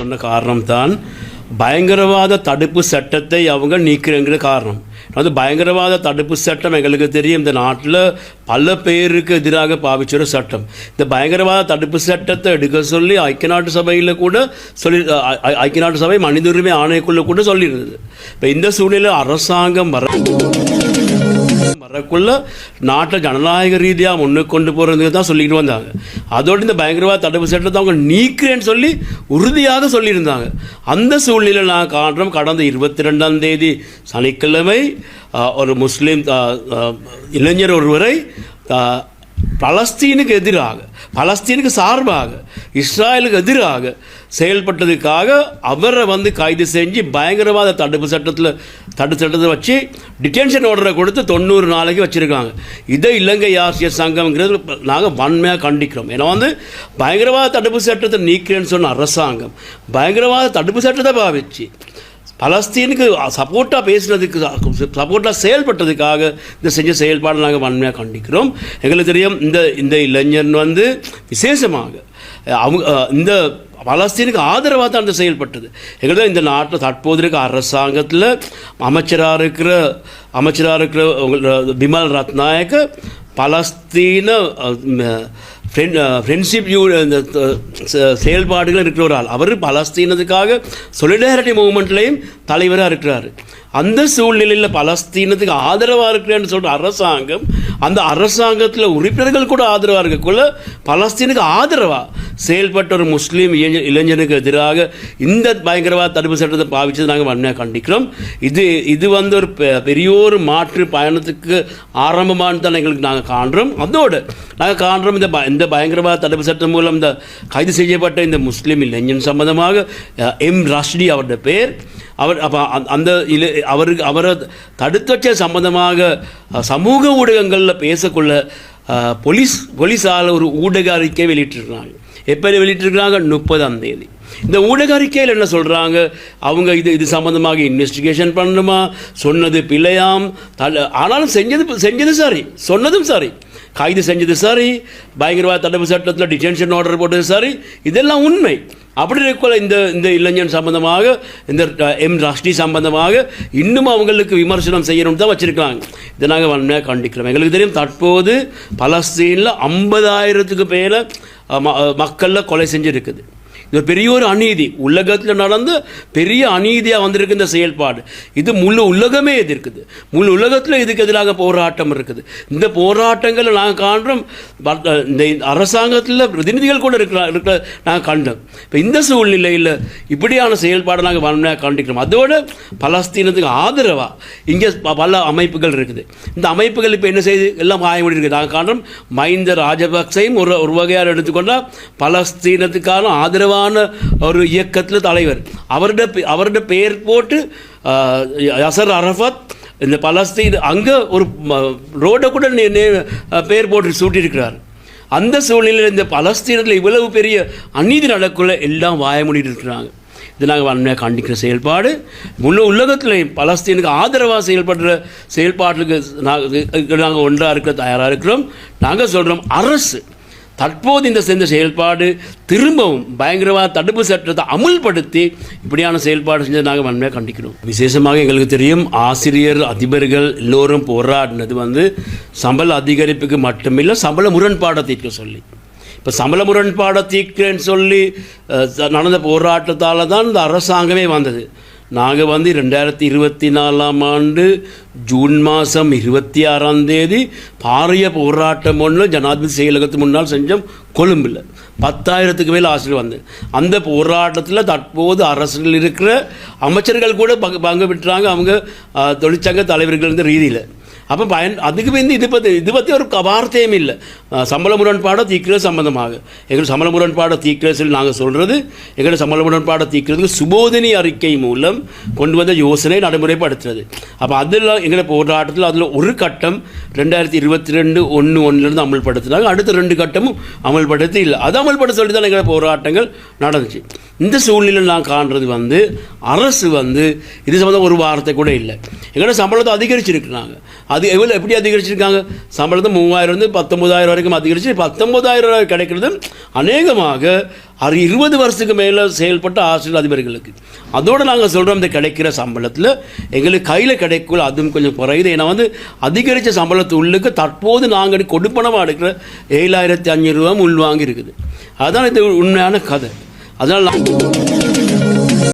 சொன்ன காரணம் தான் பயங்கரவாத தடுப்பு சட்டத்தை அவங்க நீக்கிறங்கிற காரணம். அதாவது பயங்கரவாத தடுப்பு சட்டம் எங்களுக்கு தெரியும். இந்த நாட்டில் பல பேருக்கு எதிராக பாவிச்ச ஒரு சட்டம். இந்த பயங்கரவாத தடுப்பு சட்டத்தை எடுக்க சொல்லி ஐக்கிய நாட்டு சபையில் கூட சொல்லி ஐக்கிய நாட்டு சபை மனித உரிமை ஆணையக்குள்ள கூட சொல்லியிருந்தது. இப்போ இந்த சூழ்நிலை அரசாங்கம் வர வரக்குள்ள நாட்டை ஜனநாயக ரீதியாக முன்னுக்கு கொண்டு போகிறதுக்கு தான் சொல்லிக்கிட்டு வந்தாங்க. அதோடு இந்த பயங்கரவாத தடுப்பு சட்டத்தை அவங்க நீக்கிறேன்னு சொல்லி உறுதியாக சொல்லியிருந்தாங்க. அந்த சூழ்நிலையில் நான் காண்றோம் கடந்த இருபத்தி ரெண்டாம் தேதி சனிக்கிழமை ஒரு முஸ்லீம் இளைஞர் ஒருவரை பலஸ்தீனுக்கு எதிராக பலஸ்தீனுக்கு சார்பாக இஸ்ராயலுக்கு எதிராக செயல்பட்டதுக்காக அவரை வந்து கைது செஞ்சு பயங்கரவாத தடுப்பு சட்டத்தில் தடுப்பு சட்டத்தை வச்சு டிடென்ஷன் ஆர்டரை கொடுத்து தொண்ணூறு நாளைக்கு வச்சுருக்காங்க. இதை இலங்கை ஆசிய சங்கம்ங்கிறது நாங்கள் வன்மையாக கண்டிக்கிறோம். ஏன்னா வந்து பயங்கரவாத தடுப்பு சட்டத்தை நீக்கிறேன்னு சொன்ன அரசாங்கம் பயங்கரவாத தடுப்பு சட்டத்தை பாவிச்சு பலஸ்தீனுக்கு சப்போர்ட்டாக பேசுனதுக்கு சப்போர்ட்டாக செயல்பட்டதுக்காக இந்த செஞ்ச செயல்பாடு நாங்கள் வன்மையாக கண்டிக்கிறோம். எங்களுக்கு தெரியும் இந்த இந்த இளைஞன் வந்து விசேஷமாக அவங்க இந்த பலஸ்தீனுக்கு ஆதரவாக தான் அந்த செயல்பட்டது. எங்களுக்கு இந்த நாட்டில் தற்போது இருக்க அரசாங்கத்தில் அமைச்சராக இருக்கிற அமைச்சராக இருக்கிற உங்கள் பிமல் ரத்நாயக்க பலஸ்தீன ஃப்ரெண்ட்ஷிப் யூ இந்த செயல்பாடுகள் இருக்கிற ஒரு ஆள். அவர் பலஸ்தீனத்துக்காக சொலிடாரிட்டி மூவ்மெண்ட்லேயும் தலைவராக இருக்கிறார். அந்த சூழ்நிலையில் பலஸ்தீனத்துக்கு ஆதரவாக இருக்கிறேன்னு சொல்கிற அரசாங்கம் அந்த அரசாங்கத்தில் உறுப்பினர்கள் கூட ஆதரவாக இருக்கக்குள்ள பலஸ்தீனுக்கு ஆதரவாக செயல்பட்ட ஒரு முஸ்லீம் இளைஞனுக்கு எதிராக இந்த பயங்கரவாத தடுப்பு சட்டத்தை பாவிச்சது நாங்கள் வன்மையாக கண்டிக்கிறோம். இது இது வந்து ஒரு பெ- பெரிய ஒரு மாற்று பயணத்துக்கு ஆரம்பமானு தான் எங்களுக்கு நாங்கள் காண்றோம். அதோடு நாங்கள் காண்றோம் இந்த ப- இந்த பயங்கரவாத தடுப்பு சட்டம் மூலம் இந்த கைது செய்யப்பட்ட இந்த முஸ்லீம் இளைஞன் சம்பந்தமாக எம் ரஷ்டி அவருடைய பேர். அவர் அப்போ அந்த இல அவருக்கு அவரை தடுத்து வச்ச சம்பந்தமாக சமூக ஊடகங்களில் பேசக்குள்ள போலீஸ் போலீஸால் ஒரு ஊடக அறிக்கை வெளியிட்டிருக்கிறாங்க. எப்போ வெளியிட்டிருக்கிறாங்க? முப்பதாம் தேதி. இந்த ஊடக அறிக்கையில் என்ன சொல்கிறாங்க அவங்க இது இது சம்மந்தமாக இன்வெஸ்டிகேஷன் பண்ணணுமா சொன்னது பிழையாம். தல ஆனாலும் செஞ்சது செஞ்சது சரி. சொன்னதும் சரி. கைது செஞ்சது சரி. பயங்கரவாத தடுப்பு சட்டத்தில் டிடென்ஷன் ஆர்டர் போட்டது சரி. இதெல்லாம் உண்மை. அப்படி இருக்கல இந்த இந்த இளைஞன் சம்பந்தமாக இந்த எம் ராஷ்டி சம்பந்தமாக இன்னும் அவங்களுக்கு விமர்சனம் செய்யணும் தான் வச்சுருக்காங்க. இதை நாங்கள் வன்மையாக கண்டிக்கிறோம். எங்களுக்கு தெரியும் தற்போது பலஸ்தீனில் ஐம்பதாயிரத்துக்கு மேலே மக்களில் கொலை செஞ்சுருக்குது. இது பெரிய ஒரு அநீதி. உலகத்தில் நடந்த பெரிய அநீதியாக வந்திருக்கு இந்த செயல்பாடு. இது முழு உலகமே எதிர்க்குது. முழு உலகத்தில் இதுக்கு எதிராக போராட்டம் இருக்குது. இந்த போராட்டங்களை நாங்கள் காண்றோம். இந்த அரசாங்கத்தில் பிரதிநிதிகள் கூட இருக்கிற இருக்கிற நாங்கள் கண்டோம். இப்போ இந்த சூழ்நிலையில் இப்படியான செயல்பாடை நாங்கள் வன்மையாக கண்டிக்கிறோம். அதோட பலஸ்தீனத்துக்கு ஆதரவாக இங்கே ப- பல அமைப்புகள் இருக்குது. இந்த அமைப்புகள் இப்போ என்ன செய்து எல்லாம் மாயமொழி இருக்குது நாங்கள் காண்றோம் மைந்த ராஜபக்சையும் ஒரு ஒரு வகையாக எடுத்துக்கொண்டால் பலஸ்தீனத்துக்கான ஆதரவு ஆதரவான ஒரு இயக்கத்தில் தலைவர். அவருடைய அவருடைய பெயர் போட்டு அசர் யசர் அரஃபத் இந்த பலஸ்தீன் அங்கே ஒரு ரோடை கூட நே- நே- பெயர் போட்டு சூட்டியிருக்கிறார். அந்த சூழ்நிலையில் இந்த பலஸ்தீனத்தில் இவ்வளவு பெரிய அநீதி நடக்குள்ள எல்லாம் வாய மூடிட்டு இருக்கிறாங்க. இது நாங்கள் வன்மையாக கண்டிக்கிற செயல்பாடு. முழு உலகத்துலேயும் பலஸ்தீனுக்கு ஆதரவாக செயல்படுற செயல்பாட்டுக்கு நாங்கள் நாங்கள் ஒன்றாக இருக்க தயாராக இருக்கிறோம். நாங்கள் சொல்கிறோம் அரசு. தற்போது இந்த செஞ்ச செயல்பாடு திரும்பவும் பயங்கரவாத தடுப்பு சட்டத்தை அமுல்படுத்தி இப்படியான செயல்பாடு செஞ்சது நாங்கள் வன்மையாக கண்டிக்கிறோம். விசேஷமாக எங்களுக்கு தெரியும் ஆசிரியர் அதிபர்கள் எல்லோரும் போராடினது வந்து சம்பள அதிகரிப்புக்கு மட்டுமில்லை சம்பள முரண்பாடை தீர்க்க சொல்லி. இப்போ சம்பள முரண்பாடை தீர்க்கிறேன்னு சொல்லி நடந்த போராட்டத்தால் தான் இந்த அரசாங்கமே வந்தது. நாங்கள் வந்து ரெண்டாயிரத்தி இருபத்தி நாலாம் ஆண்டு ஜூன் மாதம் இருபத்தி ஆறாம் தேதி பாரிய போராட்டம் ஒன்று ஜனாதிபதி செயலகத்துக்கு முன்னால் செஞ்சோம் கொழும்பில். பத்தாயிரத்துக்கு மேல் ஆசிரியர் வந்து. அந்த போராட்டத்தில் தற்போது அரசில் இருக்கிற அமைச்சர்கள் கூட பங்கு பங்கு பெற்றாங்க. அவங்க தொழிற்சங்க தலைவர்கள் இந்த ரீதியில். அப்போ பயன் அதுக்கு வந்து இது பற்றி இது பற்றி ஒரு வார்த்தையும் இல்லை சம்பள முரண்பாடை தீர்க்கிறது சம்பந்தமாக எங்கள் சம்பள முரண்பாடை தீர்க்கிறது சொல்லி நாங்கள் சொல்கிறது எங்களோட சம்பள முரண்பாடை தீர்க்கிறதுக்கு சுபோதினி அறிக்கை மூலம் கொண்டு வந்த யோசனை நடைமுறைப்படுத்துறது அப்போ அதில் எங்களை போராட்டத்தில் அதில் ஒரு கட்டம் ரெண்டாயிரத்தி இருபத்தி ரெண்டு ஒன்று ஒன்றுலேருந்து அமல்படுத்தினாங்க அடுத்த ரெண்டு கட்டமும் அமல்படுத்தி இல்லை அது அமல்படுத்த சொல்லி தான் எங்களை போராட்டங்கள் நடந்துச்சு இந்த சூழ்நிலையில் நான் காண்றது வந்து அரசு வந்து இது சம்மந்தம் ஒரு வார்த்தை கூட இல்லை எங்களோட சம்பளத்தை அதிகரிச்சிருக்கிறாங்க அது எவ்வளோ எப்படி அதிகரிச்சிருக்காங்க? சம்பளத்தை மூவாயிரம் வந்து பத்தொம்பதாயிரம் வரைக்கும் அதிகரித்து பத்தொம்பதாயிரம் ரூபாய் கிடைக்கிறது அநேகமாக அது இருபது வருஷத்துக்கு மேலே செயல்பட்ட ஆசிரியர் அதிபர்களுக்கு. அதோடு நாங்கள் சொல்கிறோம் இந்த கிடைக்கிற சம்பளத்தில் எங்களுக்கு கையில் கிடைக்கல அதுவும் கொஞ்சம் குறையுது. ஏன்னா வந்து அதிகரித்த சம்பளத்து உள்ளுக்கு தற்போது நாங்கள் கொடுப்பனமாக எடுக்கிற ஏழாயிரத்தி அஞ்சூறு ரூபா உள்வாங்கி இருக்குது அதுதான் இது உண்மையான கதை. அதனால் நான்